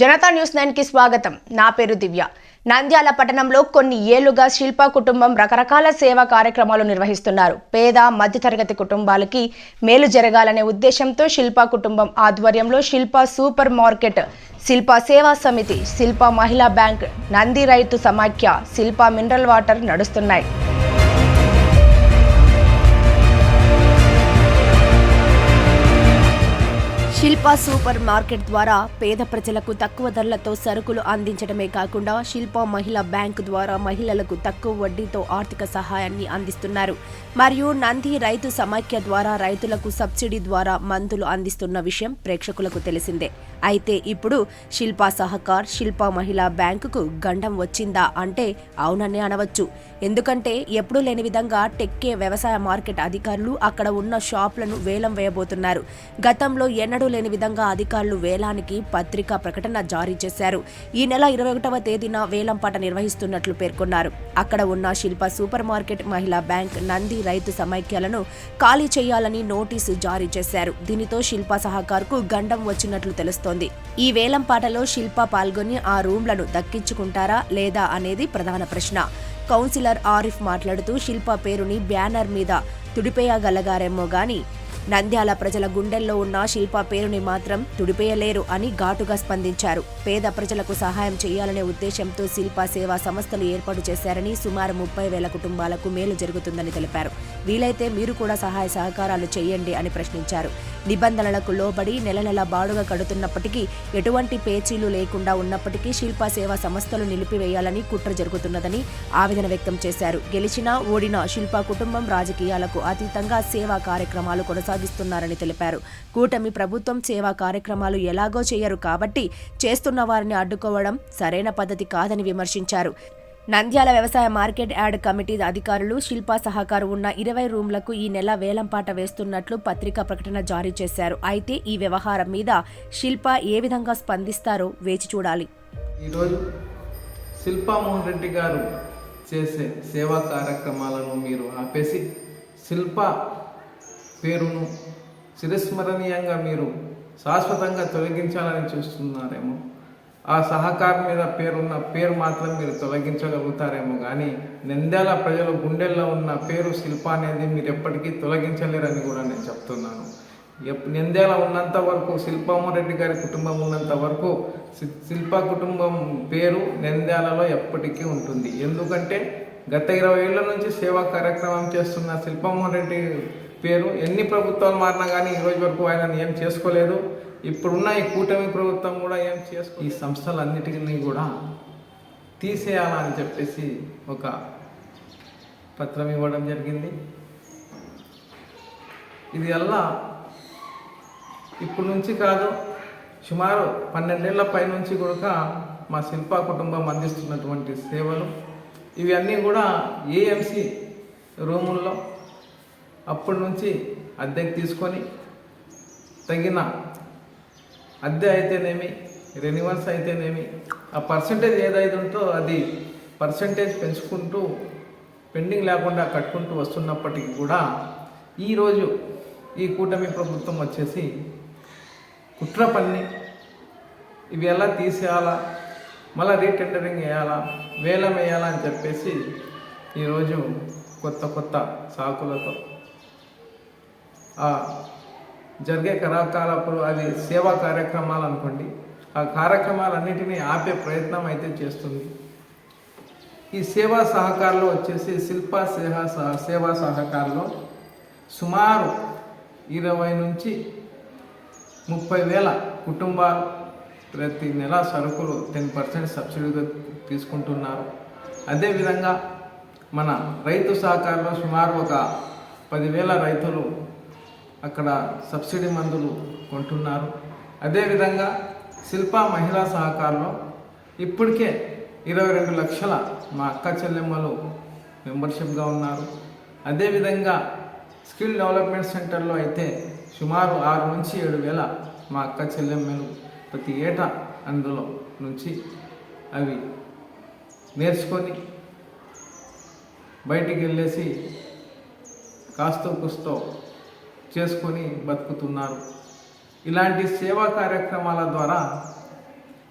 Janata news నైన్కి స్వాగతం. నా పేరు దివ్య. నంద్యాల పట్టణంలో కొన్ని ఏళ్ళుగా శిల్ప కుటుంబం రకరకాల సేవా కార్యక్రమాలు నిర్వహిస్తున్నారు. పేద మధ్యతరగతి కుటుంబాలకి మేలు జరగాలనే ఉద్దేశంతో శిల్ప కుటుంబం ఆధ్వర్యంలో శిల్ప సూపర్ మార్కెట్ శిల్ప సేవా సమితి శిల్ప మహిళా బ్యాంక్ నంది రైతు సమాఖ్య శిల్ప మినరల్ వాటర్ నడుస్తున్నాయి. శిల్ప సూపర్ మార్కెట్ ద్వారా పేద ప్రజలకు తక్కువ ధరలతో సరుకులు అందించడమే కాకుండా శిల్ప మహిళా బ్యాంకు ద్వారా మహిళలకు తక్కువ వడ్డీతో ఆర్థిక సహాయాన్ని అందిస్తున్నారు. మరియు నంది రైతు సమాఖ్య ద్వారా రైతులకు సబ్సిడీ ద్వారా మందులు అందిస్తున్న విషయం ప్రేక్షకులకు తెలిసిందే. అయితే ఇప్పుడు శిల్పా సహకార్ శిల్ప మహిళా బ్యాంకుకు గండం వచ్చిందా అంటే అవుననే అనవచ్చు. ఎందుకంటే ఎప్పుడూ లేని విధంగా టెక్కే వ్యవసాయ మార్కెట్ అధికారులు అక్కడ ఉన్న షాపులను వేలం వేయబోతున్నారు. గతంలో ఎన్నడూ లేని విధంగా అధికారులు వేలానికి పత్రికా ప్రకటన జారీ చేశారు. ఈ నెల ఇరవై ఒకటవ తేదీన వేలం పాట నిర్వహిస్తున్నట్లు పేర్కొన్నారు. అక్కడ ఉన్న శిల్ప సూపర్ మార్కెట్ మహిళా బ్యాంక్ నంది రైతు సమైక్యాలను ఖాళీ చేయాలని నోటీసు జారీ చేశారు. దీనితో శిల్ప సహకార్కు గండం వచ్చినట్లు తెలుస్తుంది. ఈ వేలం పాటలో శిల్ప పాల్గొని ఆ రూమ్లను దక్కించుకుంటారా లేదా అనేది ప్రధాన ప్రశ్న. కౌన్సిలర్ ఆరిఫ్ మాట్లాడుతూ శిల్ప పేరుని బ్యానర్ మీద తుడిపేయగలగారేమో గాని నంద్యాల ప్రజల గుండెల్లో ఉన్న శిల్ప పేరుని మాత్రం తుడిపేయలేరు అని ఘాటుగా స్పందించారు. పేద ప్రజలకు సహాయం చేయాలనే ఉద్దేశంతో శిల్ప సేవా సంస్థలు ఏర్పాటు చేశారని సుమారు ముప్పై వేల కుటుంబాలకు మేలు జరుగుతుందని తెలిపారు. వీలైతే మీరు కూడా సహాయ సహకారాలు చేయండి అని ప్రశ్నించారు. నిబంధనలకు లోబడి నెల నెల బాడుగ కడుతున్నప్పటికీ ఎటువంటి పేచీలు లేకుండా ఉన్నప్పటికీ శిల్ప సేవా సంస్థలు నిలిపివేయాలని కుట్ర జరుగుతున్నదని ఆవేదన వ్యక్తం చేశారు. గెలిచినా ఓడినా శిల్ప కుటుంబం రాజకీయాలకు అతీతంగా సేవా కార్యక్రమాలు కొనసాగిస్తున్నారని తెలిపారు. కూటమి ప్రభుత్వం సేవా కార్యక్రమాలు ఎలాగో చేయరు కాబట్టి చేస్తున్న వారిని అడ్డుకోవడం సరైన పద్ధతి కాదని విమర్శించారు. నంద్యాల వ్యవసాయ మార్కెట్ యార్డ్ కమిటీ అధికారులు శిల్పా సహకారు ఉన్న ఇరవై రూమ్లకు ఈ నెల వేలంపాట వేస్తున్నట్లు పత్రికా ప్రకటన జారీ చేశారు. అయితే ఈ వ్యవహారం మీద శిల్ప ఏ విధంగా స్పందిస్తారో వేచి చూడాలి. ఈరోజు శిల్పామోహన్ రెడ్డి గారు చేసే సేవా కార్యక్రమాలను మీరు ఆపేసి శిల్ప పేరును చిరస్మరణీయంగా మీరు శాశ్వతంగా తొలగించాలని చూస్తున్నారేమో. ఆ సహకారం మీద పేరున్న పేరు మాత్రం మీరు తొలగించగలుగుతారేమో. కానీ నంద్యాల ప్రజల గుండెల్లో ఉన్న పేరు శిల్ప అనేది మీరు ఎప్పటికీ తొలగించలేరని కూడా నేను చెప్తున్నాను. ఎప్- నంద్యాల ఉన్నంత వరకు శిల్పామరెడ్డి గారి కుటుంబం ఉన్నంత వరకు శి- శిల్ప కుటుంబం పేరు నంద్యాలలో ఎప్పటికీ ఉంటుంది. ఎందుకంటే గత ఇరవై ఏళ్ళ నుంచి సేవా కార్యక్రమం చేస్తున్న శిల్పామోహన్ రెడ్డి పేరు ఎన్ని ప్రభుత్వాలు మారినా కానీ ఈరోజు వరకు ఆయన ఏం చేసుకోలేదు. ఇప్పుడున్న ఈ కూటమి ప్రభుత్వం కూడా ఏం చేసుకో ఈ సంస్థలన్నిటిని కూడా తీసేయాలని చెప్పేసి ఒక పత్రం ఇవ్వడం జరిగింది. ఇది అల్లా ఇప్పుడు నుంచి కాదు సుమారు పన్నెండేళ్ళ పైనుంచి కూడా మా శిల్ప కుటుంబం అందిస్తున్నటువంటి సేవలు. ఇవి అన్నీ కూడా ఏఎంసి రూముల్లో అప్పటి నుంచి అద్దెకి తీసుకొని తగిన అద్దె అయితేనేమి రెన్యువల్స్ అయితేనేమి ఆ పర్సంటేజ్ ఏదైతే ఉందో అది పర్సంటేజ్ పెంచుకుంటూ పెండింగ్ లేకుండా కట్టుకుంటూ వస్తున్నప్పటికీ కూడా ఈరోజు ఈ కూటమి ప్రభుత్వం వచ్చేసి కుట్ర పన్ని ఇవి ఎలా తీసేయాలా మళ్ళీ రీటెండరింగ్ వేయాలా వేలం వేయాలా అని చెప్పేసి ఈరోజు కొత్త కొత్త సాకులతో జరిగే కళాకాలప్పుడు అది సేవా కార్యక్రమాలు అనుకోండి. ఆ కార్యక్రమాలన్నింటినీ ఆపే ప్రయత్నం అయితే చేస్తుంది. ఈ సేవా సహకారంలో వచ్చేసి శిల్ప సేవా సహ- సేవా సహకారంలో సుమారు ఇరవై నుంచి ముప్పై వేల కుటుంబాలు ప్రతి నెల సరుకులు టెన్ పర్సెంట్ సబ్సిడీగా తీసుకుంటున్నారు. అదేవిధంగా మన రైతు సహకారంలో సుమారు ఒక పదివేల రైతులు అక్కడ సబ్సిడీ మందులు కొంటున్నారు. అదేవిధంగా శిల్ప మహిళా సహకారంలో ఇప్పటికే ఇరవై రెండు లక్షల మా అక్క చెల్లెమ్మలు మెంబర్షిప్గా ఉన్నారు. అదేవిధంగా స్కిల్ డెవలప్మెంట్ సెంటర్లో అయితే సుమారు ఆరు నుంచి ఏడు వేల మా అక్క చెల్లెమ్మలు ప్రతి ఏటా అందులో నుంచి అవి నేర్చుకొని బయటికి వెళ్ళేసి కాస్తో కుస్తో చేసుకొని బతుకుతున్నారు. ఇలాంటి సేవా కార్యక్రమాల ద్వారా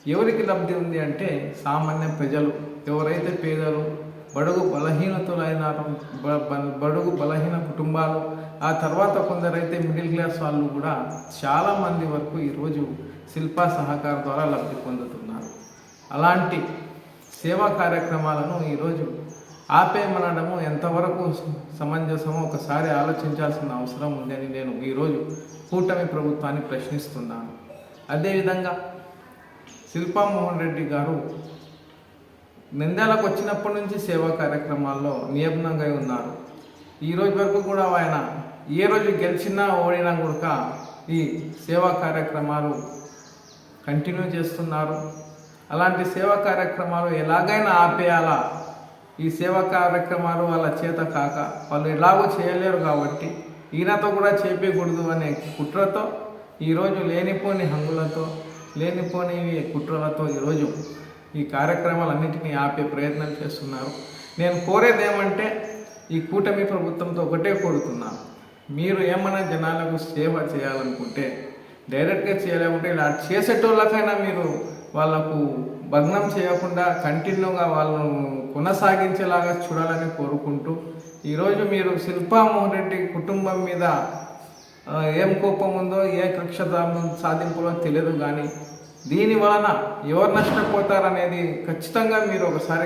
ఎవరికి లబ్ధి ఉంది అంటే సామాన్య ప్రజలు. ఎవరైతే పేదలు బడుగు బలహీనతులైనారో బ- బ- బడుగు బలహీన కుటుంబాలు ఆ తర్వాత కొందరైతే మిడిల్ క్లాస్ వాళ్ళు కూడా చాలామంది వరకు ఈరోజు శిల్పా సహకారం ద్వారా లబ్ధి పొందుతున్నారు. అలాంటి సేవా కార్యక్రమాలను ఈరోజు ఆపేయమనడము ఎంతవరకు సమంజసమో ఒకసారి ఆలోచించాల్సిన అవసరం ఉందని నేను ఈరోజు కూటమి ప్రభుత్వాన్ని ప్రశ్నిస్తున్నాను. అదేవిధంగా శిల్పామోహన్ రెడ్డి గారు నిందాలకు వచ్చినప్పటి నుంచి సేవా కార్యక్రమాల్లో నియమనంగా ఉన్నారు. ఈ రోజు వరకు కూడా ఆయన ఏ రోజు గెలిచినా ఓడినా కూడా ఈ సేవా కార్యక్రమాలు కంటిన్యూ చేస్తున్నారు. అలాంటి సేవా కార్యక్రమాలు ఎలాగైనా ఆపేయాలా? ఈ సేవా కార్యక్రమాలు వాళ్ళ చేత కాక వాళ్ళు ఎలాగో చేయలేరు కాబట్టి ఈయనతో కూడా చేపకూడదు అనే కుట్రతో ఈరోజు లేనిపోని హంగులతో లేనిపోని కుట్రలతో ఈరోజు ఈ కార్యక్రమాలన్నింటినీ ఆపే ప్రయత్నం చేస్తున్నారు. నేను కోరేది ఏమంటే ఈ కూటమి ప్రభుత్వంతో ఒకటే కోరుతున్నాను. మీరు ఏమైనా జనాలకు సేవ చేయాలనుకుంటే డైరెక్ట్గా చేయలేకుంటే ఇలా చేసేటోళ్ళకైనా మీరు వాళ్ళకు భగ్నం చేయకుండా కంటిన్యూగా వాళ్ళను కొనసాగించేలాగా చూడాలని కోరుకుంటూ ఈరోజు మీరు శిల్పామోహన్ రెడ్డి కుటుంబం మీద ఏం కోపం ఉందో ఏ కక్ష సాధింపులో తెలియదు కానీ దీని వలన ఎవరు నష్టపోతారనేది ఖచ్చితంగా మీరు ఒకసారి